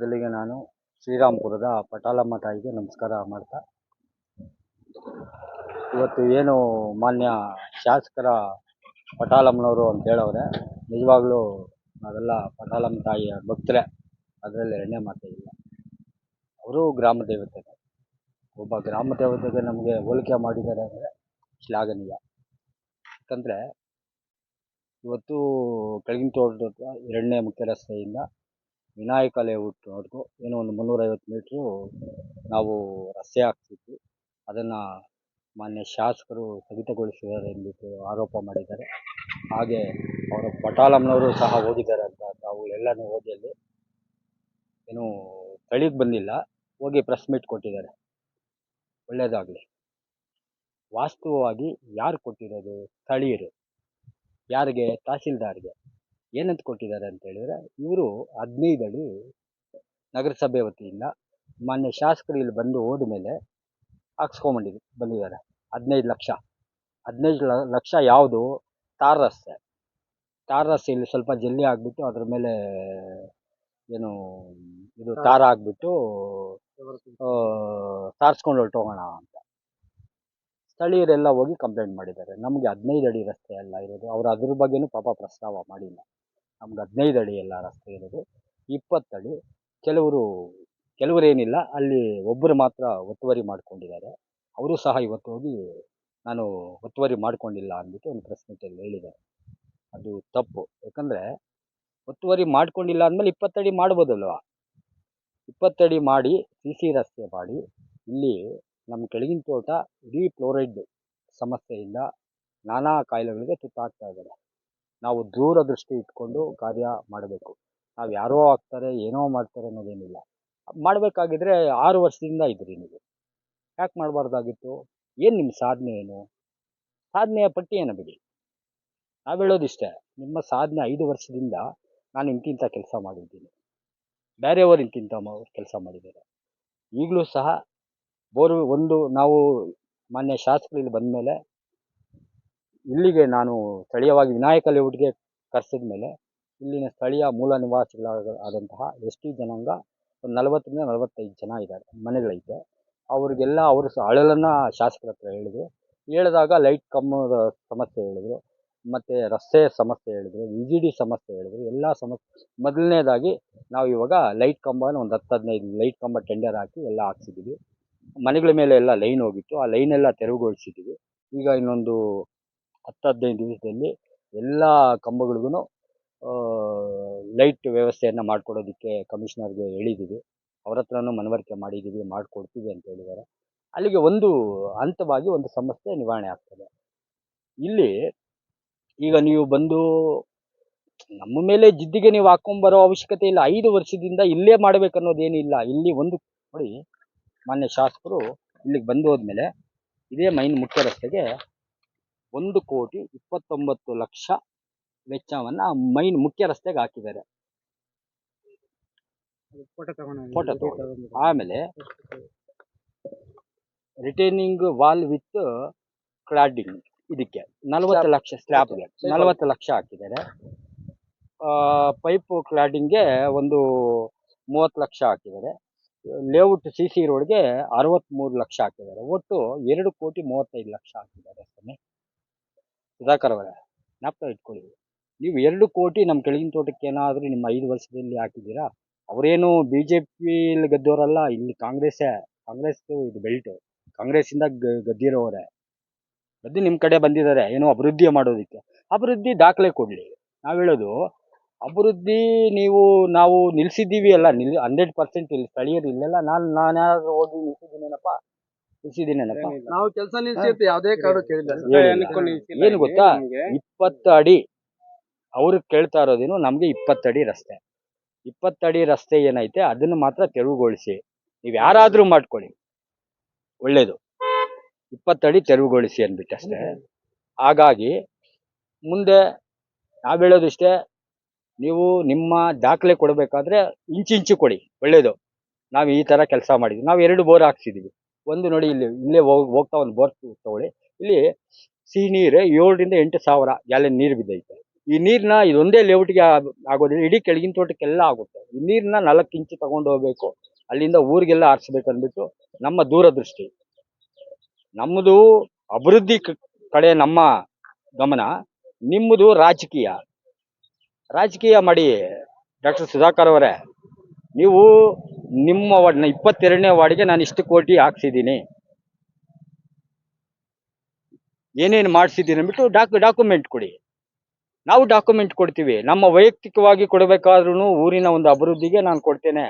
ಮೊದಲಿಗೆ ನಾನು ಶ್ರೀರಾಮ್ಪುರದ ಪಟಾಲಮ್ಮ ತಾಯಿಗೆ ನಮಸ್ಕಾರ ಮಾಡ್ತಾ. ಇವತ್ತು ಏನು ಮಾನ್ಯ ಶಾಸಕರ ಪಟಾಲಮ್ಮನವರು ಅಂತ ಹೇಳವ್ರೆ, ನಿಜವಾಗ್ಲೂ ನಾವೆಲ್ಲ ಪಟಾಲಮ್ಮ ತಾಯಿಯ ಭಕ್ತರೇ, ಅದರಲ್ಲಿ ಎರಡನೇ ಮಾತೇ ಇಲ್ಲ. ಅವರು ಗ್ರಾಮ ದೇವತೆ. ಒಬ್ಬ ಗ್ರಾಮ ದೇವತೆಗೆ ನಮಗೆ ಹೋಲಿಕೆ ಮಾಡಿದ್ದಾರೆ ಅಂದರೆ ಶ್ಲಾಘನೀಯ. ಯಾಕಂದರೆ ಇವತ್ತು ಕೆಳಗಿನ ತೋಟದ ಎರಡನೇ ಮುಖ್ಯ ರಸ್ತೆಯಿಂದ ವಿನಾಯಕ ಲೇಔಟ್ವರೆಗೂ ಏನೋ ಒಂದು ಮುನ್ನೂರೈವತ್ತು ಮೀಟ್ರು ನಾವು ರಸ್ತೆ ಹಾಕ್ತಿದ್ವಿ ಅದನ್ನು ಮಾನ್ಯ ಶಾಸಕರು ಸ್ಥಗಿತಗೊಳಿಸಿದ್ದಾರೆ ಎಂದ್ಬಿಟ್ಟು ಆರೋಪ ಮಾಡಿದ್ದಾರೆ. ಹಾಗೆ ಅವರ ಪಟಾಲಮ್ನವರು ಸಹ ಹೋಗಿದ್ದಾರೆ ಅಂತ ತಾವು ಎಲ್ಲನೂ ಹೋಗಿ ಅಲ್ಲಿ ಏನು ಬಂದಿಲ್ಲ. ಹೋಗಿ ಪ್ರೆಸ್ ಮೀಟ್ ಕೊಟ್ಟಿದ್ದಾರೆ. ಒಳ್ಳೆಯದಾಗಲಿ ವಾಸ್ತವವಾಗಿ ಯಾರು ಕೊಟ್ಟಿರೋದು? ಸ್ಥಳೀಯರು ಯಾರಿಗೆ? ತಹಸೀಲ್ದಾರ್ಗೆ. ಏನಂತ ಕೊಟ್ಟಿದ್ದಾರೆ ಅಂತ ಹೇಳಿದ್ರೆ ಇವರು ಹದಿನೈದು ಅಡಿ ನಗರಸಭೆ ವತಿಯಿಂದ ಮಾನ್ಯ ಶಾಸಕರು ಇಲ್ಲಿ ಬಂದು ಹೋದ ಮೇಲೆ ಹಾಕ್ಸ್ಕೊಂಬಂದಿದ್ದು ಬಂದಿದ್ದಾರೆ. ಹದಿನೈದು ಲಕ್ಷ. ಹದಿನೈದು ಲಕ್ಷ ಯಾವುದು? ತಾರ್ ರಸ್ತೆ. ತಾರ್ ರಸ್ತೆ ಇಲ್ಲಿ ಸ್ವಲ್ಪ ಜಲ್ಲಿ ಆಗಿಬಿಟ್ಟು ಅದ್ರ ಮೇಲೆ ಏನು ಇದು ತಾರ ಹಾಕ್ಬಿಟ್ಟು ಸಾರಿಸ್ಕೊಂಡು ಹೊರಟೋಗೋಣ ಅಂತ. ಸ್ಥಳೀಯರೆಲ್ಲ ಹೋಗಿ ಕಂಪ್ಲೇಂಟ್ ಮಾಡಿದ್ದಾರೆ. ನಮಗೆ ಹದಿನೈದು ಅಡಿ ರಸ್ತೆ ಎಲ್ಲ ಇರೋದು. ಅವ್ರು ಅದ್ರ ಬಗ್ಗೆನೂ ಪಾಪ ಪ್ರಸ್ತಾವ ಮಾಡಿಲ್ಲ. ನಮ್ಗೆ ಹದಿನೈದು ಅಡಿ ಎಲ್ಲ ರಸ್ತೆ ಇರೋದು. ಇಪ್ಪತ್ತಡಿ ಕೆಲವರು, ಕೆಲವರೇನಿಲ್ಲ, ಅಲ್ಲಿ ಒಬ್ಬರು ಮಾತ್ರ ಒತ್ತುವರಿ ಮಾಡ್ಕೊಂಡಿದ್ದಾರೆ. ಅವರು ಸಹ ಇವತ್ತು ಹೋಗಿ ನಾನು ಒತ್ತುವರಿ ಮಾಡ್ಕೊಂಡಿಲ್ಲ ಅಂದ್ಬಿಟ್ಟು ಒಂದು ಪ್ರೆಸ್ ಮೀಟಲ್ಲಿ ಹೇಳಿದ್ದಾರೆ. ಅದು ತಪ್ಪು. ಯಾಕಂದರೆ ಒತ್ತುವರಿ ಮಾಡ್ಕೊಂಡಿಲ್ಲ ಅಂದಮೇಲೆ ಇಪ್ಪತ್ತಡಿ ಮಾಡ್ಬೋದಲ್ವ? ಇಪ್ಪತ್ತಡಿ ಮಾಡಿ ಸಿ ಸಿ ರಸ್ತೆ ಮಾಡಿ, ಇಲ್ಲಿ ನಮ್ಮ ಕೆಳಗಿನ ತೋಟ ಇಡೀ ಫ್ಲೋರೈಡ್ ಸಮಸ್ಯೆಯಿಂದ ನಾನಾ ಕಾಯಿಲೆಗಳಿಗೆ ತುತ್ತಾಗ್ತಾ ಇದ್ದಾರೆ. ನಾವು ದೂರದೃಷ್ಟಿ ಇಟ್ಕೊಂಡು ಕಾರ್ಯ ಮಾಡಬೇಕು. ನಾವು ಯಾರೋ ಆಗ್ತಾರೆ, ಏನೋ ಮಾಡ್ತಾರೆ ಅನ್ನೋದೇನಿಲ್ಲ. ಮಾಡಬೇಕಾಗಿದ್ರೆ ಆರು ವರ್ಷದಿಂದ ಇದ್ರಿ ನೀವು. ಯಾಕೆ ಮಾಡಬಾರ್ದಾಗಿತ್ತು? ಏನು ನಿಮ್ಮ ಸಾಧನೆ ಏನು? ಸಾಧನೆಯ ಪಟ್ಟಿ ಏನು ಬಿಡಿ ನಾವು ಹೇಳೋದಿಷ್ಟೇ, ನಿಮ್ಮ ಸಾಧನೆ ಐದು ವರ್ಷದಿಂದ ನಾನು ಇಂತಿಂಥ ಕೆಲಸ ಮಾಡಿದ್ದೀನಿ. ಬೇರೆಯವರು ಇಂತಿಂಥ ಕೆಲಸ ಮಾಡಿದ್ದಾರೆ. ಈಗಲೂ ಸಹ ಬೋರ್ ಒಂದು ನಾವು ಮಾನ್ಯ ಶಾಸಕರು ಇಲ್ಲಿ ಬಂದ ಮೇಲೆ ಇಲ್ಲಿಗೆ ನಾನು ಸ್ಥಳೀಯವಾಗಿ ವಿನಾಯಕ ಲೇಔಟ್ಗೆ ಕರೆಸಿದ ಮೇಲೆ ಇಲ್ಲಿನ ಸ್ಥಳೀಯ ಮೂಲ ನಿವಾಸಿಗಳಾದ ಆದಂತಹ ಎಸ್ ಟಿ ಜನಾಂಗ ಒಂದು ನಲವತ್ತರಿಂದ ನಲವತ್ತೈದು ಜನ ಇದ್ದಾರೆ ಮನೆಗಳೈತೆ ಅವರಿಗೆಲ್ಲ ಅವರು ಸಹ ಅಳಲನ್ನು ಶಾಸಕರ ಹತ್ರ ಹೇಳಿದ್ರು. ಹೇಳಿದಾಗ ಲೈಟ್ ಕಂಬದ ಸಮಸ್ಯೆ ಹೇಳಿದ್ರು, ಮತ್ತು ರಸ್ತೆ ಸಮಸ್ಯೆ ಹೇಳಿದ್ರು ವಿ ಜಿ ಡಿ ಸಮಸ್ಯೆ ಹೇಳಿದ್ರು, ಎಲ್ಲ ಸಮಸ್ಯೆ ಮೊದಲನೇದಾಗಿ ನಾವು ಇವಾಗ ಲೈಟ್ ಕಂಬನ ಒಂದು ಹತ್ತು ಹದಿನೈದು ಲೈಟ್ ಕಂಬ ಟೆಂಡರ್ ಹಾಕಿ ಎಲ್ಲ ಹಾಕ್ಸಿದ್ದೀವಿ. ಮನೆಗಳ ಮೇಲೆ ಎಲ್ಲ ಲೈನ್ ಹೋಗಿತ್ತು, ಆ ಲೈನ್ ಎಲ್ಲ ತೆರವುಗೊಳಿಸಿದ್ದೀವಿ. ಈಗ ಇನ್ನೊಂದು ಹತ್ತು ಹದಿನೈದು ದಿವಸದಲ್ಲಿ ಎಲ್ಲ ಕಂಬಗಳಿಗೂ ಲೈಟ್ ವ್ಯವಸ್ಥೆಯನ್ನು ಮಾಡಿಕೊಡೋದಕ್ಕೆ ಕಮಿಷನರ್ಗೆ ಹೇಳಿದ್ದೀವಿ ಅವ್ರ ಹತ್ರನೂ ಮನವರಿಕೆ ಮಾಡಿದ್ದೀವಿ ಮಾಡಿಕೊಡ್ತೀವಿ ಅಂತ ಹೇಳಿದ್ದಾರೆ ಅಲ್ಲಿಗೆ ಒಂದು ಹಂತವಾಗಿ ಒಂದು ಸಮಸ್ಯೆ ನಿವಾರಣೆ ಆಗ್ತದೆ. ಇಲ್ಲಿ ಈಗ ನೀವು ಬಂದು, ನಮ್ಮ ಮೇಲೆ ಜಿದ್ದಿಗೆ ನೀವು ಹಾಕೊಂಬರೋ ಅವಶ್ಯಕತೆ ಇಲ್ಲ. ಐದು ವರ್ಷದಿಂದ ಇಲ್ಲೇ ಮಾಡಬೇಕನ್ನೋದೇನಿಲ್ಲ. ಇಲ್ಲಿ ಒಂದು, ನೋಡಿ, ಮಾನ್ಯ ಶಾಸಕರು ಇಲ್ಲಿಗೆ ಬಂದು ಹೋದ್ಮೇಲೆ ಇದೇ ಮೈನ್ ಮುಖ್ಯ ರಸ್ತೆಗೆ ಒಂದು ಕೋಟಿ ಇಪ್ಪತ್ತೊಂಬತ್ತು ಲಕ್ಷ ವೆಚ್ಚವನ್ನ ಮೈನ್ ಮುಖ್ಯ ರಸ್ತೆಗೆ ಹಾಕಿದ್ದಾರೆ. ಫೋಟೋ ತಗೊಂಡು ಆಮೇಲೆ ರಿಟೈನಿಂಗ್ ವಾಲ್ ವಿತ್ ಕ್ಲಾಡಿಂಗ್ ಇದಕ್ಕೆ ನಲವತ್ತು ಲಕ್ಷ ಸ್ಲ್ಯಾಬ್ಗೆ ನಲವತ್ತು ಲಕ್ಷ ಹಾಕಿದ್ದಾರೆ. ಪೈಪು ಕ್ಲಾಡಿಂಗ್ಗೆ ಒಂದು ಮೂವತ್ತು ಲಕ್ಷ ಹಾಕಿದ್ದಾರೆ. ಲೇಔಟ್ ಸಿ ಸಿ ರೋಡ್ಗೆ ಅರವತ್ತ್ಮೂರು ಲಕ್ಷ ಹಾಕಿದ್ದಾರೆ. ಒಟ್ಟು ಎರಡು ಕೋಟಿ ಮೂವತ್ತೈದು ಲಕ್ಷ ಹಾಕಿದ್ದಾರೆ ಸ್ವಾಮಿ ಸುಧಾಕರ್ ಅವರೇ, ಜ್ಞಾಪಕ ಇಟ್ಕೊಳ್ಳಿ. ನೀವು ಎರಡು ಕೋಟಿ ನಮ್ಮ ಕೆಳಗಿನ ತೋಟಕ್ಕೆ ಏನಾದರೂ ನಿಮ್ಮ ಐದು ವರ್ಷದಲ್ಲಿ ಹಾಕಿದ್ದೀರಾ? ಅವರೇನು ಬಿ ಜೆ ಪಿಲಿ ಗದ್ದೋರಲ್ಲ, ಇಲ್ಲಿ ಕಾಂಗ್ರೆಸ್ಸೇ ಕಾಂಗ್ರೆಸ್ ಇದು ಬೆಲ್ಟು. ಕಾಂಗ್ರೆಸ್ಸಿಂದ ಗ- ಗದ್ದಿ ನಿಮ್ಮ ಕಡೆ ಬಂದಿದ್ದಾರೆ, ಏನೋ ಅಭಿವೃದ್ಧಿ ಮಾಡೋದಕ್ಕೆ. ಅಭಿವೃದ್ಧಿ ದಾಖಲೆ ಕೊಡಲಿ. ನಾವು ಹೇಳೋದು, ಅಭಿವೃದ್ಧಿ ನೀವು, ನಾವು ನಿಲ್ಲಿಸಿದ್ದೀವಿ ಅಲ್ಲ, ನಿಲ್, ಹಂಡ್ರೆಡ್ ಪರ್ಸೆಂಟ್ ಇಲ್ಲಿ ಸ್ಥಳೀಯರು ಇಲ್ಲೆಲ್ಲ, ನಾನು ನಾನು ಯಾರು ಹೋಗಿ ನಿಲ್ಸಿದ್ದೀನೇನಪ್ಪ? ನಿಲ್ಸಿದ್ದೀನೇನಪ್ಪ ನಾವು ಕೆಲಸ ಯಾವ್ದೇ ಕೇಳಿಲ್ಲ. ಏನು ಗೊತ್ತಾ? ಇಪ್ಪತ್ತು ಅಡಿ. ಅವ್ರಿಗೆ ಕೇಳ್ತಾ ಇರೋದೇನು ನಮ್ಗೆ ಇಪ್ಪತ್ತಡಿ ರಸ್ತೆ. ಇಪ್ಪತ್ತಡಿ ರಸ್ತೆ ಏನೈತೆ ಅದನ್ನ ಮಾತ್ರ ತೆರವುಗೊಳಿಸಿ. ನೀವ್ ಯಾರಾದ್ರೂ ಮಾಡ್ಕೊಳ್ಳಿ. ಒಳ್ಳೇದು. ಇಪ್ಪತ್ತಡಿ ತೆರವುಗೊಳಿಸಿ ಅಂದ್ಬಿಟ್ಟು ಅಷ್ಟೇ. ಹಾಗಾಗಿ ಮುಂದೆ ನಾವ್ ಹೇಳೋದಿಷ್ಟೇ ನೀವು ನಿಮ್ಮ ದಾಖಲೆ ಕೊಡಬೇಕಾದ್ರೆ ಇಂಚಿಂಚು ಕೊಡಿ. ಒಳ್ಳೇದು. ನಾವು ಈ ತರ ಕೆಲಸ ಮಾಡಿದ್ವಿ. ನಾವು ಎರಡು ಬೋರ್ ಹಾಕ್ಸಿದ್ದೀವಿ ಒಂದು ನೋಡಿ ಇಲ್ಲಿ, ಇಲ್ಲೇ ಹೋಗ್, ಹೋಗ್ತಾ ಒಂದು ಬೋರ್ ತಗೊಳ್ಳಿ. ಇಲ್ಲಿ ಸಿಹಿ ನೀರು ಏಳರಿಂದ ಎಂಟು ಸಾವಿರ ಗ್ಯಾಲನ್ ನೀರು ಬಿದ್ದೈತೆ. ಈ ನೀರನ್ನ ಇದೊಂದೇ ಲೇಔಟ್ಗೆ ಆಗೋದಿಲ್ಲ ಇಡೀ ಕೆಳಗಿನ ತೋಟಕ್ಕೆಲ್ಲ ಆಗುತ್ತೆ. ಈ ನೀರನ್ನ ನಾಲ್ಕು ಇಂಚು ತಗೊಂಡು ಹೋಗ್ಬೇಕು. ಅಲ್ಲಿಂದ ಊರಿಗೆಲ್ಲ ಹಾರಿಸ್ಬೇಕು ಅಂದ್ಬಿಟ್ಟು ನಮ್ಮ ದೂರದೃಷ್ಟಿ. ನಮ್ಮದು ಅಭಿವೃದ್ಧಿ ಕಡೆ ನಮ್ಮ ಗಮನ, ನಿಮ್ಮದು ರಾಜಕೀಯ. ರಾಜಕೀಯ ಮಾಡಿ ಡಾಕ್ಟರ್ ಸುಧಾಕರ್ ಅವರೇ, ನೀವು ನಿಮ್ಮ ವಾರ್ಡ್ನ ಇಪ್ಪತ್ತೆರಡನೇ ವಾರ್ಡ್ಗೆ ನಾನು ಇಷ್ಟು ಕೋಟಿ ಹಾಕ್ಸಿದ್ದೀನಿ. ಏನೇನು ಮಾಡಿಸಿದ್ದೀನಿ ಅಂದ್ಬಿಟ್ಟು ಡಾಕ್, ಡಾಕ್ಯುಮೆಂಟ್ ಕೊಡಿ. ನಾವು ಡಾಕ್ಯುಮೆಂಟ್ ಕೊಡ್ತೀವಿ. ನಮ್ಮ ವೈಯಕ್ತಿಕವಾಗಿ ಕೊಡಬೇಕಾದ್ರೂ ಊರಿನ ಒಂದು ಅಭಿವೃದ್ಧಿಗೆ ನಾನು ಕೊಡ್ತೇನೆ.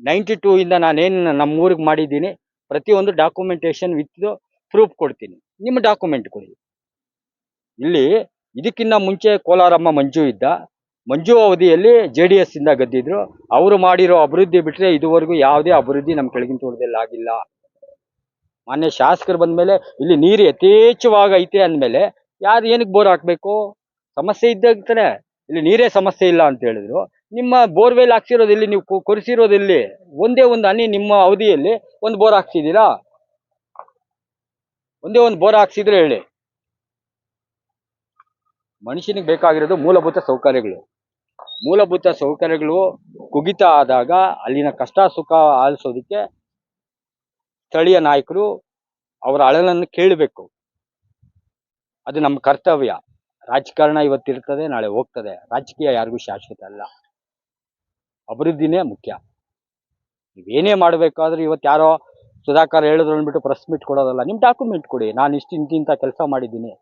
ನೈಂಟಿ ಟೂ ಇಂದ ನಾನೇನು ನಮ್ಮ ಊರಿಗೆ ಮಾಡಿದ್ದೀನಿ, ಪ್ರತಿಯೊಂದು ಡಾಕ್ಯುಮೆಂಟೇಶನ್ ವಿತ್ ಪ್ರೂಫ್ ಕೊಡ್ತೀನಿ. ನಿಮ್ಮ ಡಾಕ್ಯುಮೆಂಟ್ ಕೊಡಿ. ಇಲ್ಲಿ ಇದಕ್ಕಿಂತ ಮುಂಚೆ ಕೋಲಾರಮ್ಮ ಮಂಜು ಇದ್ದ ಮಂಜು ಅವಧಿಯಲ್ಲಿ ಜೆ ಡಿ ಎಸ್ ಇಂದ ಗದ್ದಿದ್ರು. ಅವರು ಮಾಡಿರೋ ಅಭಿವೃದ್ಧಿ ಬಿಟ್ಟರೆ ಇದುವರೆಗೂ ಯಾವುದೇ ಅಭಿವೃದ್ಧಿ ನಮ್ಮ ಕೆಳಗಿನ ತೋಟದಲ್ಲಿ ಆಗಿಲ್ಲ. ಮಾನ್ಯ ಶಾಸಕರು ಬಂದ್ಮೇಲೆ ಇಲ್ಲಿ ನೀರು ಯಥೇಚ್ಛವಾಗಿ ಐತೆ ಅಂದಮೇಲೆ ಯಾರು ಏನಕ್ಕೆ ಬೋರ್ ಹಾಕಬೇಕು? ಸಮಸ್ಯೆ ಇದ್ದಾಗ್ತಾನೆ ಇಲ್ಲಿ ನೀರೇ ಸಮಸ್ಯೆ ಇಲ್ಲ ಅಂತ ಹೇಳಿದ್ರು. ನಿಮ್ಮ ಬೋರ್ವೆಲ್ ಹಾಕ್ಸಿರೋದಿಲ್ಲಿ, ನೀವು ಕೊರೆಸಿರೋದಿಲ್ಲಿ ಒಂದೇ ಒಂದು ಹನಿ ನಿಮ್ಮ ಅವಧಿಯಲ್ಲಿ ಒಂದು ಬೋರ್ ಹಾಕ್ಸಿದ್ದೀರಾ? ಒಂದೇ ಒಂದು ಬೋರ್ ಹಾಕ್ಸಿದ್ರೆ ಹೇಳಿ. ಮನುಷ್ಯನಿಗೆ ಬೇಕಾಗಿರೋದು ಮೂಲಭೂತ ಸೌಕರ್ಯಗಳು. ಮೂಲಭೂತ ಸೌಕರ್ಯಗಳು ಕುಗಿತ ಆದಾಗ ಅಲ್ಲಿನ ಕಷ್ಟ ಸುಖ ಆಲಿಸೋದಕ್ಕೆ ಸ್ಥಳೀಯ ನಾಯಕರು ಅವರ ಅಳಲನ್ನು ಕೇಳಬೇಕು. ಅದು ನಮ್ಮ ಕರ್ತವ್ಯ. ರಾಜಕಾರಣ ಇವತ್ತಿರ್ತದೆ ನಾಳೆ ಹೋಗ್ತದೆ. ರಾಜಕೀಯ ಯಾರಿಗೂ ಶಾಶ್ವತ ಅಲ್ಲ. ಅಭಿವೃದ್ಧಿನೇ ಮುಖ್ಯ. ನೀವೇನೇ ಮಾಡಬೇಕಾದ್ರೂ ಇವತ್ತು ಯಾರೋ ಸುಧಾಕರ್ ಹೇಳಿದ್ರು ಅಂದ್ಬಿಟ್ಟು ಪ್ರೆಸ್ ಮೀಟ್ ಕೊಡೋದಲ್ಲ. ನಿಮ್ಮ ಡಾಕ್ಯುಮೆಂಟ್ ಕೊಡಿ. ನಾನು ಇಷ್ಟು ಇಂತಿಂಥ ಕೆಲಸ ಮಾಡಿದ್ದೀನಿ.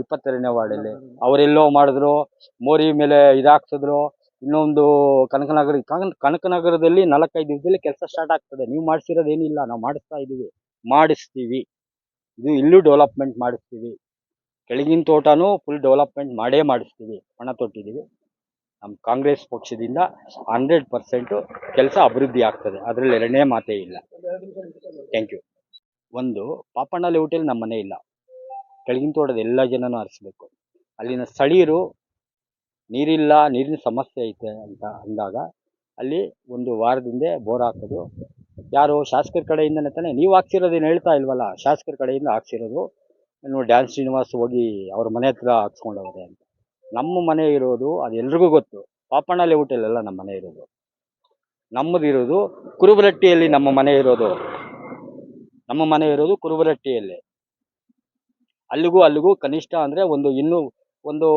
ಇಪ್ಪತ್ತೆರಡನೇ ವಾರ್ಡಲ್ಲಿ. ಅವರೆಲ್ಲೋ ಮಾಡಿದ್ರು, ಮೋರಿ ಮೇಲೆ ಇದಾಕ್ಸಿದ್ರು ಇನ್ನೊಂದು ಕನಕನಗರ ಕನಕ ಕನಕನಗರದಲ್ಲಿ ನಾಲ್ಕೈದು ದಿವಸದಲ್ಲಿ ಕೆಲಸ ಸ್ಟಾರ್ಟ್ ಆಗ್ತದೆ. ನೀವು ಮಾಡಿಸಿರೋದೇನಿಲ್ಲ, ನಾವು ಮಾಡಿಸ್ತಾ ಇದ್ದೀವಿ ಮಾಡಿಸ್ತೀವಿ. ಇದು ಇಲ್ಲೂ ಡೆವಲಪ್ಮೆಂಟ್ ಮಾಡಿಸ್ತೀವಿ. ಕೆಳಗಿನ ತೋಟನೂ ಫುಲ್ ಡೆವಲಪ್ಮೆಂಟ್ ಮಾಡೇ ಮಾಡಿಸ್ತೀವಿ. ಹಣ ತೊಟ್ಟಿದ್ದೀವಿ. ನಮ್ಮ ಕಾಂಗ್ರೆಸ್ ಪಕ್ಷದಿಂದ ಹಂಡ್ರೆಡ್ ಪರ್ಸೆಂಟು ಕೆಲಸ ಅಭಿವೃದ್ಧಿ ಆಗ್ತದೆ. ಅದರಲ್ಲಿ ಎರಡನೇ ಮಾತೇ ಇಲ್ಲ. ಥ್ಯಾಂಕ್ ಯು ಒಂದು ಪಾಪಣ್ಣ ಲೇಔಟಲ್ಲಿ ನಮ್ಮ ಮನೆ ಇಲ್ಲ. ಕೆಳಗಿನ ತೋಟದ ಎಲ್ಲ ಜನನೂ ಹರಿಸ್ಬೇಕು ಅಲ್ಲಿನ ಸ್ಥಳೀಯರು ನೀರಿಲ್ಲ, ನೀರಿನ ಸಮಸ್ಯೆ ಐತೆ ಅಂತ ಅಂದಾಗ ಅಲ್ಲಿ ಒಂದು ವಾರದಿಂದ ಬೋರ್ ಹಾಕೋದು. ಯಾರು ಶಾಸಕರ ಕಡೆಯಿಂದನೇ ತಾನೇ, ನೀವು ಹಾಕ್ಸಿರೋದೇನು ಹೇಳ್ತಾ ಇಲ್ವಲ್ಲ, ಶಾಸಕರ ಕಡೆಯಿಂದ ಹಾಕ್ಸಿರೋದು. ಇನ್ನು ಡ್ಯಾನ್ಸ್ ಶ್ರೀನಿವಾಸ್ ಹೋಗಿ ಅವ್ರ ಮನೆ ಹತ್ರ ಹಾಕ್ಸ್ಕೊಂಡವ್ರೆ ಅಂತ. ನಮ್ಮ ಮನೆ ಇರೋದು, ಅದು ಎಲ್ರಿಗೂ ಗೊತ್ತು. ಪಾಪಣ್ಣ ಲೇಔಟಲ್ಲೆಲ್ಲ ನಮ್ಮ ಮನೆ ಇರೋದು. ನಮ್ಮದಿರೋದು ಕುರುಬರಟ್ಟಿಯಲ್ಲಿ ನಮ್ಮ ಮನೆ ಇರೋದು. ನಮ್ಮ ಮನೆ ಇರೋದು ಕುರುಬರಟ್ಟಿಯಲ್ಲಿ. ಅಲ್ಲಿಗೂ ಅಲ್ಲಿಗೂ ಕನಿಷ್ಠ ಅಂದರೆ ಒಂದು ಇನ್ನೂ ಒಂದು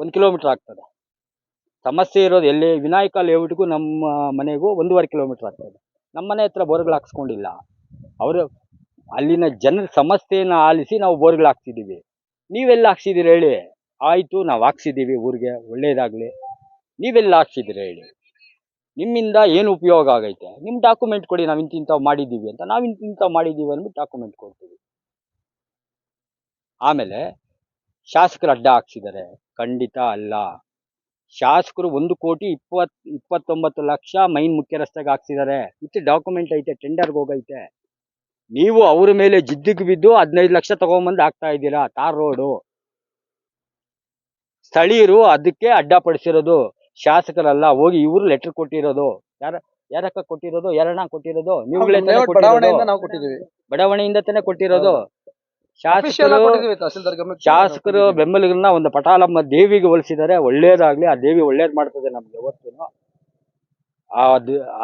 ಒಂದು ಕಿಲೋಮೀಟ್ರ್ ಆಗ್ತದೆ. ಸಮಸ್ಯೆ ಇರೋದು ಎಲ್ಲಿ ವಿನಾಯಕ ಲೇಔಟ್ಗೂ ನಮ್ಮ ಮನೆಗೂ ಒಂದೂವರೆ ಕಿಲೋಮೀಟ್ರ್ ಆಗ್ತದೆ. ನಮ್ಮ ಮನೆ ಹತ್ರ ಬೋರ್ಗಳು ಹಾಕ್ಸ್ಕೊಂಡಿಲ್ಲ. ಅವರು ಅಲ್ಲಿನ ಜನರ ಸಮಸ್ಯೆಯನ್ನು ಆಲಿಸಿ ನಾವು ಬೋರ್ಗಳು ಹಾಕ್ಸಿದ್ದೀವಿ ನೀವೆಲ್ಲ ಹಾಕ್ಸಿದ್ದೀರಿ ಹೇಳಿ. ಆಯಿತು, ನಾವು ಹಾಕ್ಸಿದ್ದೀವಿ ಊರಿಗೆ ಒಳ್ಳೆಯದಾಗಲಿ ನೀವೆಲ್ಲ ಹಾಕ್ಸಿದ್ದೀರಿ ಹೇಳಿ. ನಿಮ್ಮಿಂದ ಏನು ಉಪಯೋಗ ಆಗೈತೆ? ನಿಮ್ಮ ಡಾಕ್ಯುಮೆಂಟ್ ಕೊಡಿ, ನಾವು ಇಂತಿಂಥವು ಮಾಡಿದ್ದೀವಿ ಅಂತ. ನಾವು ಇಂತಿಂಥವು ಮಾಡಿದ್ದೀವಿ ಅಂದ್ಬಿಟ್ಟು ಡಾಕ್ಯುಮೆಂಟ್ ಕೊಡ್ತೀವಿ. ಆಮೇಲೆ ಶಾಸಕರು ಅಡ್ಡ ಹಾಕ್ಸಿದ್ದಾರೆ. ಖಂಡಿತ ಅಲ್ಲ. ಶಾಸಕರು ಒಂದು ಕೋಟಿ ಇಪ್ಪತ್ ಇಪ್ಪತ್ತೊಂಬತ್ತು ಲಕ್ಷ ಮೈನ್ ಮುಖ್ಯ ರಸ್ತೆಗೆ ಹಾಕ್ಸಿದ್ದಾರೆ. ವಿತ್ ಡಾಕ್ಯುಮೆಂಟ್ ಐತೆ ಟೆಂಡರ್ಗೆ ಹೋಗೈತೆ. ನೀವು ಅವ್ರ ಮೇಲೆ ಜಿದ್ದಿಗೆ ಬಿದ್ದು ಹದಿನೈದು ಲಕ್ಷ ತಗೊಂಬಂದು ಹಾಕ್ತಾ ಇದ್ದೀರಾ? Tar road. ಸ್ಥಳೀಯರು ಅದಕ್ಕೆ ಅಡ್ಡಪಡಿಸಿರೋದು. ಶಾಸಕರಲ್ಲ ಹೋಗಿ ಇವರು ಲೆಟರ್ ಕೊಟ್ಟಿರೋದು. ಯಾರ ಯಾರಕ್ಕ ಕೊಟ್ಟಿರೋದು? ಯಾರಣ್ಣ ಕೊಟ್ಟಿರೋದು? ನೀವುಗಳೇ ಬಡಾವಣೆಯಿಂದ ನಾವು ಕೊಟ್ಟಿದ್ದೀವಿ. ಬಡಾವಣೆಯಿಂದ ತಾನೇ ಕೊಟ್ಟಿರೋದು? ಶಾಸಕರು ಶಾಸಕರು ಬೆಂಬಲಿಗರನ್ನ ಒಂದು ಪಟಾಲಮ್ಮ ದೇವಿಗೆ ಹೋಲಿಸಿದರೆ ಒಳ್ಳೇದಾಗ್ಲಿ ಆ ದೇವಿ ಒಳ್ಳೇದ್ ಮಾಡ್ತದೆ ನಮ್ಗೆ ಯಾವತ್ತೂ ಆ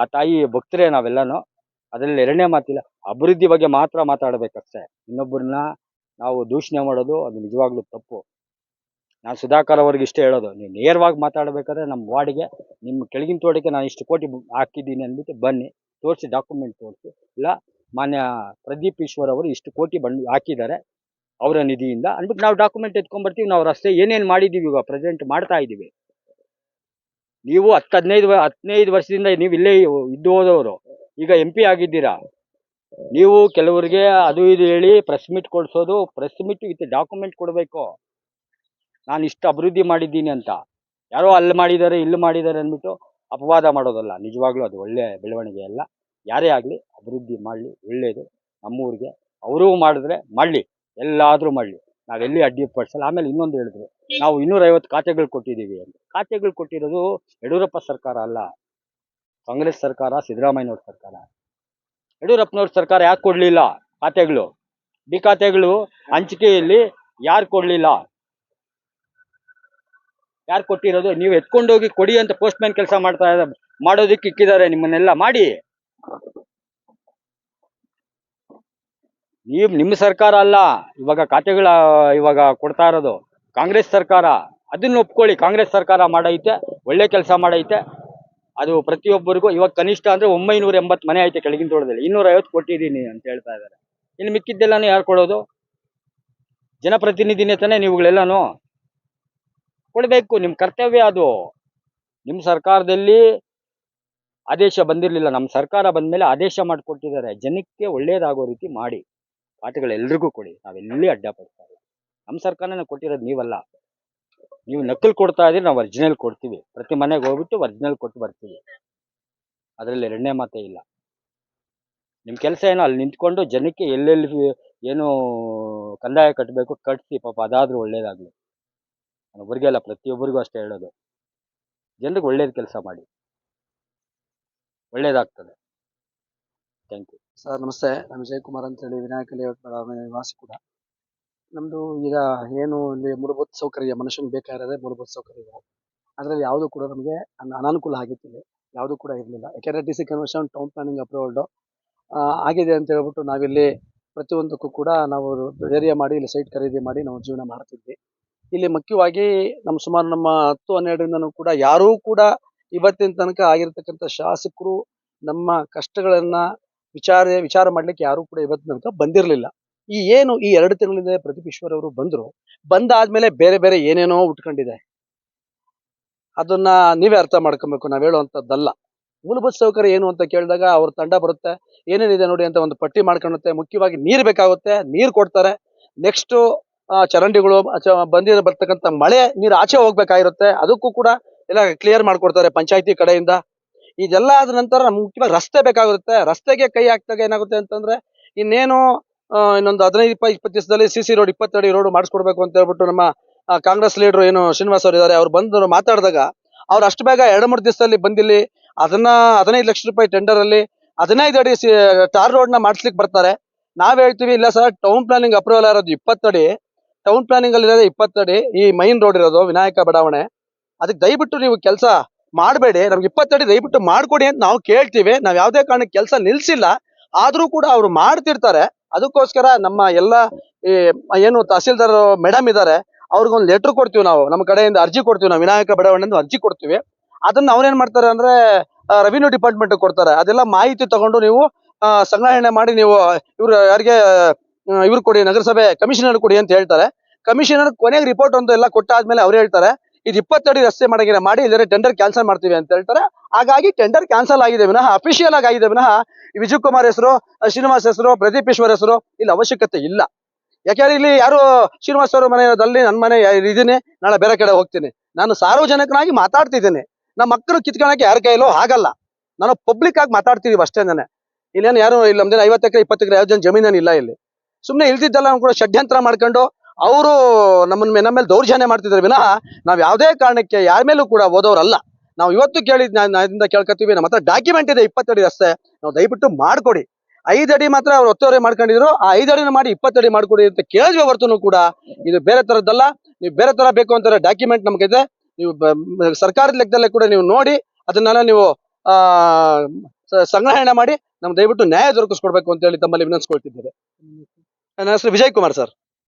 ಆ ತಾಯಿ ಭಕ್ತರೇ ನಾವೆಲ್ಲಾನು. ಅದ್ರಲ್ಲಿ ಎರಡನೇ ಮಾತಿಲ್ಲ ಅಭಿವೃದ್ಧಿ ಬಗ್ಗೆ ಮಾತ್ರ ಮಾತಾಡ್ಬೇಕಷ್ಟೇ. ಇನ್ನೊಬ್ಬರನ್ನ ನಾವು ದೂಷಣೆ ಮಾಡೋದು ಅದು ನಿಜವಾಗ್ಲೂ ತಪ್ಪು. ನಾನು ಸುಧಾಕರ್ ಅವ್ರಿಗೆ ಇಷ್ಟೇ ಹೇಳೋದು ನೀವು ನೇರವಾಗಿ ಮಾತಾಡ್ಬೇಕಾದ್ರೆ ನಮ್ಮ ವಾರ್ಡಿಗೆ ನಿಮ್ಮ ಕೆಳಗಿನ ತೋಟಕ್ಕೆ ನಾನು ಇಷ್ಟು ಕೋಟಿ ಹಾಕಿದ್ದೀನಿ ಅಂದ್ಬಿಟ್ಟು ಬನ್ನಿ ತೋರಿಸಿ ಡಾಕ್ಯುಮೆಂಟ್ ತೋರಿಸಿ. ಇಲ್ಲ ಮಾನ್ಯ ಪ್ರದೀಪ್ ಈಶ್ವರ್ ಅವರು ಇಷ್ಟು ಕೋಟಿ ಬಂದು ಹಾಕಿದ್ದಾರೆ ಅವರ ನಿಧಿಯಿಂದ. ಅಂದ್ಬಿಟ್ಟು ನಾವು ಡಾಕ್ಯುಮೆಂಟ್ ಎತ್ಕೊಂಡ್ಬರ್ತೀವಿ, ನಾವು ರಸ್ತೆ ಏನೇನು ಮಾಡಿದ್ದೀವಿ ಇವಾಗ ಪ್ರೆಸೆಂಟ್ ಮಾಡ್ತಾ ಇದ್ದೀವಿ ನೀವು ಹತ್ತು ಹದಿನೈದು ಹದಿನೈದು ವರ್ಷದಿಂದ ನೀವು ಇಲ್ಲೇ ಇದ್ದು ಹೋದವರು, ಈಗ ಎಂ ಪಿ ಆಗಿದ್ದೀರಾ? ನೀವು ಕೆಲವರಿಗೆ ಅದು ಇದು ಹೇಳಿ ಪ್ರೆಸ್ ಮೀಟ್ ಕೊಡಿಸೋದು ಪ್ರೆಸ್ ಮೀಟ್ ವಿತ್ ಡಾಕ್ಯುಮೆಂಟ್ ಕೊಡಬೇಕು. ನಾನು ಇಷ್ಟು ಅಭಿವೃದ್ಧಿ ಮಾಡಿದ್ದೀನಿ ಅಂತ. ಯಾರೋ ಅಲ್ಲಿ ಮಾಡಿದ್ದಾರೆ, ಇಲ್ಲಿ ಮಾಡಿದ್ದಾರೆ ಅಂದ್ಬಿಟ್ಟು ಅಪವಾದ ಮಾಡೋದಲ್ಲ, ನಿಜವಾಗ್ಲೂ ಅದು ಒಳ್ಳೆಯ ಬೆಳವಣಿಗೆ ಅಲ್ಲ. ಯಾರೇ ಆಗಲಿ ಅಭಿವೃದ್ಧಿ ಮಾಡಲಿ ಒಳ್ಳೆಯದು ನಮ್ಮೂರಿಗೆ ಅವರೂ ಮಾಡಿದ್ರೆ ಮಾಡಲಿ, ಎಲ್ಲಾದರೂ ಮಾಡಲಿ. ನಾವೆಲ್ಲಿ ಅಡ್ಡಿಪಡಿಸಲ್ಲ ಆಮೇಲೆ ಇನ್ನೊಂದು ಹೇಳಿದ್ರು, ನಾವು ಇನ್ನೂರೈವತ್ತು ಖಾತೆಗಳು ಕೊಟ್ಟಿದ್ದೀವಿ ಅಂತ. ಖಾತೆಗಳು ಕೊಟ್ಟಿರೋದು ಯಡಿಯೂರಪ್ಪ ಸರ್ಕಾರ ಅಲ್ಲ, ಕಾಂಗ್ರೆಸ್ ಸರ್ಕಾರ, ಸಿದ್ದರಾಮಯ್ಯನವ್ರ ಸರ್ಕಾರ. ಯಡಿಯೂರಪ್ಪನವ್ರ ಸರ್ಕಾರ ಯಾಕೆ ಕೊಡಲಿಲ್ಲ ಖಾತೆಗಳು? ಡಿ ಖಾತೆಗಳು ಹಂಚಿಕೆಯಲ್ಲಿ ಯಾರು ಕೊಡಲಿಲ್ಲ? ಯಾರು ಕೊಟ್ಟಿರೋದು? ನೀವು ಎತ್ಕೊಂಡೋಗಿ ಕೊಡಿ ಅಂತ ಪೋಸ್ಟ್ಮ್ಯಾನ್ ಕೆಲಸ ಮಾಡ್ತಾ ಮಾಡೋದಕ್ಕೆ ಇಕ್ಕಿದ್ದಾರೆ ನಿಮ್ಮನ್ನೆಲ್ಲ ಮಾಡಿ. ನೀವು ನಿಮ್ಮ ಸರ್ಕಾರ ಅಲ್ಲ, ಇವಾಗ ಖಾತೆಗಳ, ಇವಾಗ ಕೊಡ್ತಾ ಇರೋದು ಕಾಂಗ್ರೆಸ್ ಸರ್ಕಾರ. ಅದನ್ನ ಒಪ್ಕೊಳ್ಳಿ, ಕಾಂಗ್ರೆಸ್ ಸರ್ಕಾರ ಮಾಡೈತೆ, ಒಳ್ಳೆ ಕೆಲಸ ಮಾಡೈತೆ. ಅದು ಪ್ರತಿಯೊಬ್ಬರಿಗೂ, ಇವಾಗ ಕನಿಷ್ಠ ಅಂದ್ರೆ ಒಂಬೈನೂರ ಎಂಬತ್ತು ಮನೆ ಐತೆ ಕೆಳಗಿನ ತೋಟದಲ್ಲಿ. ಇನ್ನೂರ ಐವತ್ತು ಕೊಟ್ಟಿದ್ದೀನಿ ಅಂತ ಹೇಳ್ತಾ ಇದ್ದಾರೆ. ಇನ್ನು ಮಿಕ್ಕಿದ್ದೆಲ್ಲಾನು ಯಾರು ಕೊಡೋದು? ಜನಪ್ರತಿನಿಧಿನೇ ತಾನೇ ನೀವುಗಳೆಲ್ಲಾನು? ಕೊಡಬೇಕು ನಿಮ್ಮ ಕರ್ತವ್ಯ ಅದು. ನಿಮ್ಮ ಸರ್ಕಾರದಲ್ಲಿ ಆದೇಶ ಬಂದಿರಲಿಲ್ಲ. ನಮ್ಮ ಸರ್ಕಾರ ಬಂದ್ಮೇಲೆ ಆದೇಶ ಮಾಡಿಕೊಟ್ಟಿದ್ದಾರೆ. ಜನಕ್ಕೆ ಒಳ್ಳೇದಾಗೋ ರೀತಿ ಮಾಡಿ. ಪಾಠಗಳೆಲ್ರಿಗೂ ಕೊಡಿ. ನಾವೆಲ್ಲಿ ಅಡ್ಡ ಪಡ್ತಾ ಇಲ್ಲ. ನಮ್ಮ ಸರ್ಕಾರನೇ ಕೊಟ್ಟಿರೋದು ನೀವಲ್ಲ. ನೀವು ನಕಲ್ ಕೊಡ್ತಾ ಇದ್ರೆ ನಾವು ಒರಿಜಿನಲ್ ಕೊಡ್ತೀವಿ. ಪ್ರತಿ ಮನೆಗೆ ಹೋಗ್ಬಿಟ್ಟು ಒರಿಜಿನಲ್ ಕೊಟ್ಟು ಬರ್ತೀವಿ. ಅದರಲ್ಲಿ ಎರಡನೇ ಮಾತೇ ಇಲ್ಲ. ನಿಮ್ಮ ಕೆಲಸ ಏನೋ ಅಲ್ಲಿ ನಿಂತ್ಕೊಂಡು ಜನಕ್ಕೆ ಎಲ್ಲೆಲ್ಲಿ ಏನು ಕಂದಾಯ ಕಟ್ಟಬೇಕು ಕಟ್ಟಿಸಿ ಪಾಪ ಅದಾದರೂ ಒಳ್ಳೇದಾಗಲಿ. ನಾನು ಒಬ್ಬರಿಗೆ ಅಲ್ಲ ಪ್ರತಿಯೊಬ್ಬರಿಗೂ ಅಷ್ಟೇ ಹೇಳೋದು. ಜನರಿಗೆ ಒಳ್ಳೇದು ಕೆಲಸ ಮಾಡಿ. ಒಳ್ಳೇದಾಗ್ತದೆ. ಥ್ಯಾಂಕ್ ಯು ಸರ್, ನಮಸ್ತೆ. ನಾನು ಅಂತ ಹೇಳಿ, ವಿನಾಯಕ ಲೇಔಟ್ ನಿವಾಸಿ ಕೂಡ. ನಮ್ದು ಈಗ ಏನು ಇಲ್ಲಿ ಮೂಲಭೂತ ಸೌಕರ್ಯ, ಮನುಷ್ಯನಿಗೆ ಬೇಕಾಗಿರೋದೇ ಮೂಲಭೂತ ಸೌಕರ್ಯಗಳು. ಅದರಲ್ಲಿ ಯಾವುದು ಕೂಡ ನಮಗೆ ಅನ- ಅನಾನುಕೂಲ ಆಗಿತ್ತಿಲ್ಲ ಯಾವುದು ಕೂಡ ಇರಲಿಲ್ಲ. ಯಾಕೆಂದ್ರೆ D C conversion town planning approved. ಆಗಿದೆ ಅಂತ ಹೇಳ್ಬಿಟ್ಟು ನಾವಿಲ್ಲಿ ಪ್ರತಿಯೊಂದಕ್ಕೂ ಕೂಡ ನಾವು ಧೈರ್ಯ ಮಾಡಿ, ಇಲ್ಲಿ ಸೈಟ್ ಖರೀದಿ ಮಾಡಿ ನಾವು ಜೀವನ ಮಾಡ್ತಿದ್ವಿ. ಇಲ್ಲಿ ಮುಖ್ಯವಾಗಿ ನಮ್ಮ ಸುಮಾರು ನಮ್ಮ ಹತ್ತು ಹನ್ನೆರಡರಿಂದನೂ ಕೂಡ ಯಾರೂ ಕೂಡ ಇವತ್ತಿನ ತನಕ ಆಗಿರ್ತಕ್ಕಂಥ ಶಾಸಕರು ನಮ್ಮ ಕಷ್ಟಗಳನ್ನ ವಿಚಾರ ವಿಚಾರ ಮಾಡ್ಲಿಕ್ಕೆ ಯಾರು ಕೂಡ ಇವತ್ತಿನ ತನಕ ಬಂದಿರಲಿಲ್ಲ. ಈ ಏನು ಈ ಎರಡು ತಿಂಗಳಿಂದ ಪ್ರದೀಪ್ ಅವರು ಬಂದ್ರು, ಬಂದಾದ್ಮೇಲೆ ಬೇರೆ ಬೇರೆ ಏನೇನೋ ಉಟ್ಕೊಂಡಿದೆ. ಅದನ್ನ ನೀವೇ ಅರ್ಥ ಮಾಡ್ಕೊಬೇಕು, ನಾವ್ ಹೇಳುವಂಥದ್ದಲ್ಲ. ಮೂಲಭೂತ ಸೌಕರ್ಯ ಏನು ಅಂತ ಕೇಳಿದಾಗ ಅವ್ರ ತಂಡ ಬರುತ್ತೆ. ಏನೇನಿದೆ ನೋಡಿ ಅಂತ ಒಂದು ಪಟ್ಟಿ ಮಾಡ್ಕೊಳುತ್ತೆ ಮುಖ್ಯವಾಗಿ ನೀರ್ ಬೇಕಾಗುತ್ತೆ, ನೀರು ಕೊಡ್ತಾರೆ. ನೆಕ್ಸ್ಟ್ ಚರಂಡಿಗಳು ಬಂದಿರೋ ಬರ್ತಕ್ಕಂಥ ಮಳೆ, ನೀರು ಆಚೆ ಹೋಗ್ಬೇಕಾಗಿರುತ್ತೆ. ಅದಕ್ಕೂ ಕೂಡ ಎಲ್ಲ ಕ್ಲಿಯರ್ ಮಾಡ್ಕೊಡ್ತಾರೆ ಪಂಚಾಯತಿ ಕಡೆಯಿಂದ. ಇದೆಲ್ಲ ಆದ ನಂತರ ಮುಖ್ಯವಾಗಿ ರಸ್ತೆ ಬೇಕಾಗುತ್ತೆ. ರಸ್ತೆಗೆ ಕೈ ಹಾಕ್ದಾಗ ಏನಾಗುತ್ತೆ ಅಂತಂದ್ರೆ ಇನ್ನೇನು ಇನ್ನೊಂದು ಹದಿನೈದು ಇಪ್ಪ ಇಪ್ಪತ್ತು ದಿವಸದಲ್ಲಿ ಸಿ ಸಿ ರೋಡ್ ಇಪ್ಪತ್ತಡಿ ರೋಡ್ ಮಾಡಿಸ್ಕೊಡ್ಬೇಕು ಅಂತ ಹೇಳ್ಬಿಟ್ಟು ನಮ್ಮ ಕಾಂಗ್ರೆಸ್ ಲೀಡರ್ ಏನು ಶ್ರೀನಿವಾಸ್ ಅವರು ಇದ್ದಾರೆ ಅವ್ರು ಬಂದು ಮಾತಾಡಿದಾಗ ಅವ್ರು ಅಷ್ಟು ಬೇಗ ಎರಡು, ಮೂರು ದಿವಸದಲ್ಲಿ ಬಂದಿಲ್ಲಿ, ಅದನ್ನ ಹದಿನೈದು ಲಕ್ಷ ರೂಪಾಯಿ ಟೆಂಡರ್ ಅಲ್ಲಿ ಹದಿನೈದು ಅಡಿ ಟಾರ್ ರೋಡ್ನ ಮಾಡಿಸ್ಲಿಕ್ಕೆ ಬರ್ತಾರೆ. ನಾವ್ ಹೇಳ್ತೀವಿ, ಇಲ್ಲ ಸರ್ ಟೌನ್ ಪ್ಲಾನಿಂಗ್ ಅಪ್ರೂವಲ್ ಇರೋದು ಇಪ್ಪತ್ತಡಿ ಟೌನ್ ಪ್ಲಾನಿಂಗ್ ಅಲ್ಲಿ ಇರೋದು ಇಪ್ಪತ್ತಡಿ, ಈ ಮೈನ್ ರೋಡ್ ಇರೋದು ವಿನಾಯಕ ಬಡಾವಣೆ. ಅದಕ್ಕೆ ದಯವಿಟ್ಟು ನೀವು ಕೆಲಸ ಮಾಡಬೇಡಿ. ನಮ್ಗೆ ಇಪ್ಪತ್ತೆರಡು ದಯವಿಟ್ಟು ಮಾಡ್ಕೊಡಿ ಅಂತ ನಾವು ಕೇಳ್ತೀವಿ. ನಾವು ಯಾವುದೇ ಕಾರಣಕ್ಕೆ ಕೆಲಸ ನಿಲ್ಸಿಲ್ಲ. ಆದರೂ ಕೂಡ ಅವರು ಮಾಡ್ತಿರ್ತಾರೆ. ಅದಕ್ಕೋಸ್ಕರ ನಮ್ಮ ಎಲ್ಲ ಏನು ತಹಸೀಲ್ದಾರ್ ಮೇಡಮ್ ಇದ್ದಾರೆ ಅವ್ರಿಗೊಂದು ಲೆಟರ್ ಕೊಡ್ತೀವಿ ನಾವು. ನಮ್ಮ ಕಡೆಯಿಂದ ಅರ್ಜಿ ಕೊಡ್ತೀವಿ ನಾವು. ವಿನಾಯಕ ಬಡಾವಣೆ ಅರ್ಜಿ ಕೊಡ್ತೀವಿ. ಅದನ್ನ ಅವ್ರೇನ್ ಮಾಡ್ತಾರೆ ಅಂದ್ರೆ ರೆವಿನ್ಯೂ ಡಿಪಾರ್ಟ್ಮೆಂಟ್ ಕೊಡ್ತಾರೆ. ಅದೆಲ್ಲ ಮಾಹಿತಿ ತಗೊಂಡು ನೀವು ಸಂಗ್ರಹಣೆ ಮಾಡಿ ನೀವು, ಇವ್ರು, ಯಾರಿಗೆ ಇವ್ರು ಕೊಡಿ, ನಗರಸಭೆ ಕಮಿಷನರ್ ಕೊಡಿ ಅಂತ ಹೇಳ್ತಾರೆ. ಕಮಿಷನರ್ ಕೊನೆಗೆ ರಿಪೋರ್ಟ್ ಒಂದು ಎಲ್ಲ ಕೊಟ್ಟಾದ್ಮೇಲೆ ಅವ್ರು ಹೇಳ್ತಾರೆ ಇದು ಇಪ್ಪತ್ತಡಿ ರಸ್ತೆ ಮಾಡಿಗೆ ಮಾಡಿ ಇಲ್ಲದ್ರೆ ಟೆಂಡರ್ ಕ್ಯಾನ್ಸಲ್ ಮಾಡ್ತೀವಿ ಅಂತ ಹೇಳ್ತಾರೆ. ಹಾಗಾಗಿ ಟೆಂಡರ್ ಕ್ಯಾನ್ಸಲ್ ಆಗಿದೆ ವಿನಃ ಅಫಿಷಿಯಲ್ ಆಗಿ ಆಗಿದೆ ವಿನಃ ವಿಜಯ್ ಕುಮಾರ್ ಹೆಸರು, ಶ್ರೀನಿವಾಸ್ ಹೆಸರು, ಪ್ರದೀಪ್ ಈಶ್ವರ್ ಹೆಸರು ಇಲ್ಲಿ ಅವಶ್ಯಕತೆ ಇಲ್ಲ. ಯಾಕೆಂದ್ರೆ ಇಲ್ಲಿ ಯಾರು ಶ್ರೀನಿವಾಸ್ ಅವರು ಮನೆ ಇರೋದಲ್ಲಿ ನನ್ನ ಮನೆ ಇದೀನಿ ನಾಳೆ ಬೇರೆ ಕಡೆ ಹೋಗ್ತೀನಿ. ನಾನು ಸಾರ್ವಜನಿಕನಾಗಿ ಮಾತಾಡ್ತಿದ್ದೀನಿ. ನಮ್ಮ ಮಕ್ಕಳು ಕಿತ್ಕೊಳಕ್ಕೆ ಯಾರ ಕೈಲೋ ಆಗಲ್ಲ. ನಾನು ಪಬ್ಲಿಕ್ ಆಗಿ ಮಾತಾಡ್ತೀವಿ ಅಷ್ಟೇ ನಾನೇ. ಇಲ್ಲೇನು ಯಾರು, ಇಲ್ಲ ನಮ್ದೇನು ಐವತ್ತು ಎಕರೆ, ಇಪ್ಪತ್ತು ಎಕರೆ ಜನ ಇಲ್ಲ ಇಲ್ಲಿ. ಸುಮ್ಮನೆ ಇಲ್ದಿದ್ದೆಲ್ಲ ಕೂಡ ಷಡ್ಯಂತ್ರ ಮಾಡ್ಕೊಂಡು ಅವರು ನಮ್ಮನ್ನ ನಮ್ಮ ಮೇಲೆ ದೌರ್ಜನ್ಯ ಮಾಡ್ತಿದ್ರೆ ವಿನಃ ನಾವು ಯಾವುದೇ ಕಾರಣಕ್ಕೆ ಯಾರ ಮೇಲೂ ಕೂಡ ಓದೋರಲ್ಲ ನಾವು ಇವತ್ತು ಕೇಳಿದ್ ನಾ- ನಾ ಇದರಿಂದ ಕೇಳ್ಕೊತೀವಿ ನಮ್ಮ ಹತ್ರ ಡಾಕ್ಯುಮೆಂಟ್ ಇದೆ, ಇಪ್ಪತ್ತಡಿ ರಸ್ತೆ. ನಾವು ದಯವಿಟ್ಟು ಮಾಡ್ಕೊಡಿ. ಐದಡಿ ಮಾತ್ರ ಅವ್ರು ಒತ್ತುವರಿ ಮಾಡ್ಕೊಂಡಿದ್ರು, ಆ ಐದಡಿನ ಮಾಡಿ ಇಪ್ಪತ್ತಡಿ ಮಾಡ್ಕೊಡಿ ಅಂತ ಕೇಳಿದ್ವಿ ಹೊರತು ಕೂಡ. ಇದು ಬೇರೆ ತರದ್ದಲ್ಲ, ನೀವು ಬೇರೆ ತರ ಬೇಕು ಅಂತಾರೆ ಡಾಕ್ಯುಮೆಂಟ್ ನಮಗಿದೆ. ನೀವು ಸರ್ಕಾರದ ಲೆಕ್ಕದಲ್ಲೇ ಕೂಡ ನೀವು ನೋಡಿ, ಅದನ್ನೆಲ್ಲ ನೀವು ಸಂಗ್ರಹಣೆ ಮಾಡಿ ನಮ್ಮ ದಯವಿಟ್ಟು ನ್ಯಾಯ ದೊರಕಿಸ್ಕೊಡ್ಬೇಕು ಅಂತ ಹೇಳಿ ತಮ್ಮಲ್ಲಿ ವಿನಂತಿಸ್ಕೊಳ್ತಿದ್ದೇವೆ. ನನ್ನ ಹೆಸರು ವಿಜಯ್ ಕುಮಾರ್ ಸರ್.